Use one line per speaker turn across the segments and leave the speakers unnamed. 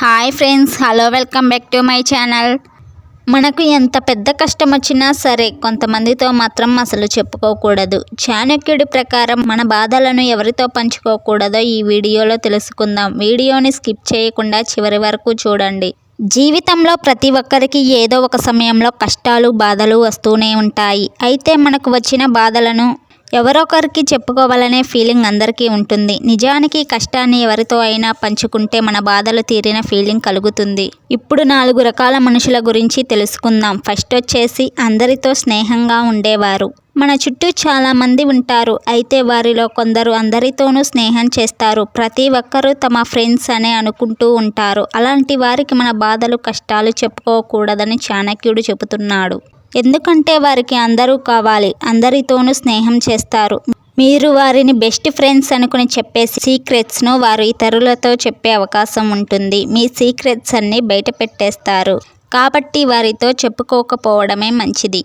Hi friends hello welcome back to my channel. మనకు ఎంత పెద్ద కష్టం వచ్చినా సరే కొంతమందితో మాత్రం అసలు చెప్పుకోకూడదు. చాణక్యుడి ప్రకారం మన బాధలను ఎవరితో పంచుకోకూడదో ఈ వీడియోలో తెలుసుకుందాం. వీడియోని స్కిప్ చేయకుండా చివరి వరకు చూడండి. జీవితంలో ప్రతి ఒక్కరికి ఏదో ఒక సమయంలో కష్టాలు బాధలు వస్తూనే ఉంటాయి. అయితే మనకు వచ్చిన బాధలను ఎవరొకరికి చెప్పుకోవాలనే ఫీలింగ్ అందరికీ ఉంటుంది. నిజానికి కష్టాన్ని ఎవరితో అయినా పంచుకుంటే మన బాధలు తీరిన ఫీలింగ్ కలుగుతుంది. ఇప్పుడు నాలుగు రకాల మనుషుల గురించి తెలుసుకుందాం. ఫస్ట్ వచ్చేసి అందరితో స్నేహంగా ఉండేవారు. మన చుట్టూ చాలామంది ఉంటారు. అయితే వారిలో కొందరు అందరితోనూ స్నేహం చేస్తారు. ప్రతి ఒక్కరూ తమ ఫ్రెండ్స్ అనే అనుకుంటూ ఉంటారు. అలాంటి వారికి మన బాధలు కష్టాలు చెప్పుకోకూడదని చాణక్యుడు చెబుతున్నాడు. ఎందుకంటే వారికి అందరూ కావాలి అందరితోనూ స్నేహం చేస్తారు. మీరు వారిని బెస్ట్ ఫ్రెండ్స్ అనుకుని చెప్పే సీక్రెట్స్ను వారు ఇతరులతో చెప్పే అవకాశం ఉంటుంది. మీ సీక్రెట్స్ అన్నీ బయట పెట్టేస్తారు. కాబట్టి వారితో చెప్పుకోకపోవడమే మంచిది.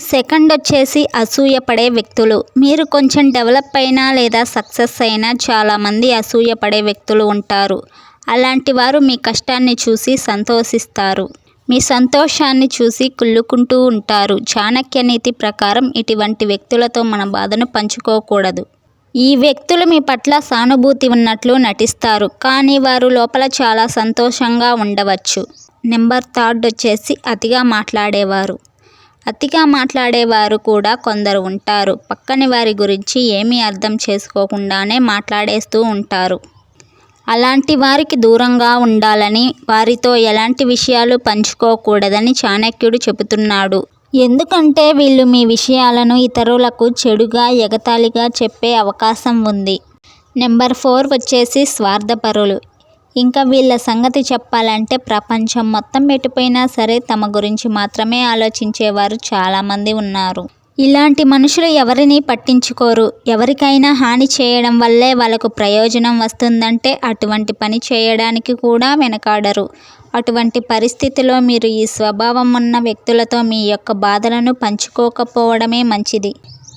సెకండ్ వచ్చేసి అసూయపడే వ్యక్తులు. మీరు కొంచెం డెవలప్ అయినా లేదా సక్సెస్ అయినా చాలామంది అసూయపడే వ్యక్తులు ఉంటారు. అలాంటి వారు మీ కష్టాన్ని చూసి సంతోషిస్తారు. మీ సంతోషాన్ని చూసి కుళ్ళుకుంటూ ఉంటారు. చాణక్య నీతి ప్రకారం ఇటువంటి వ్యక్తులతో మన బాధను పంచుకోకూడదు. ఈ వ్యక్తులు మీ పట్ల సానుభూతి ఉన్నట్లు నటిస్తారు. కానీ వారు లోపల చాలా సంతోషంగా ఉండవచ్చు. నెంబర్ థర్డ్ వచ్చేసి అతిగా మాట్లాడేవారు. అతిగా మాట్లాడేవారు కూడా కొందరు ఉంటారు. పక్కని వారి గురించి ఏమీ అర్థం చేసుకోకుండానే మాట్లాడేస్తూ ఉంటారు. అలాంటి వారికి దూరంగా ఉండాలని వారితో ఎలాంటి విషయాలు పంచుకోకూడదని చాణక్యుడు చెబుతున్నాడు. ఎందుకంటే వీళ్ళు మీ విషయాలను ఇతరులకు చెడుగా ఎగతాళిగా చెప్పే అవకాశం ఉంది. నెంబర్ ఫోర్ వచ్చేసి స్వార్థపరులు. ఇంకా వీళ్ళ సంగతి చెప్పాలంటే ప్రపంచం మొత్తం ఎటుపోయినా సరే తమ గురించి మాత్రమే ఆలోచించేవారు చాలామంది ఉన్నారు. ఇలాంటి మనుషులు ఎవరిని పట్టించుకోరు. ఎవరికైనా హాని చేయడం వల్లే వాళ్ళకు ప్రయోజనం వస్తుందంటే అటువంటి పని చేయడానికి కూడా వెనకాడరు. అటువంటి పరిస్థితిలో మీరు ఈ స్వభావం ఉన్న వ్యక్తులతో మీ యొక్క బాధలను పంచుకోకపోవడమే మంచిది.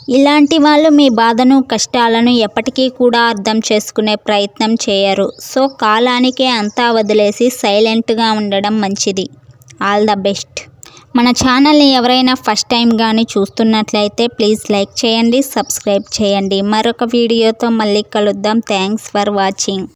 ఇలాంటి వాళ్ళు మీ బాధను కష్టాలను ఎప్పటికీ కూడా అర్థం చేసుకునే ప్రయత్నం చేయరు. సో కాలానికే అంతా వదిలేసి సైలెంట్గా ఉండడం మంచిది. All the best. మన ఛానల్ని ఎవరైనా ఫస్ట్ టైం కానీ చూస్తున్నట్లయితే ప్లీజ్ లైక్ చేయండి సబ్స్క్రైబ్ చేయండి. మరొక వీడియోతో మళ్ళీ కలుద్దాం. Thanks for watching.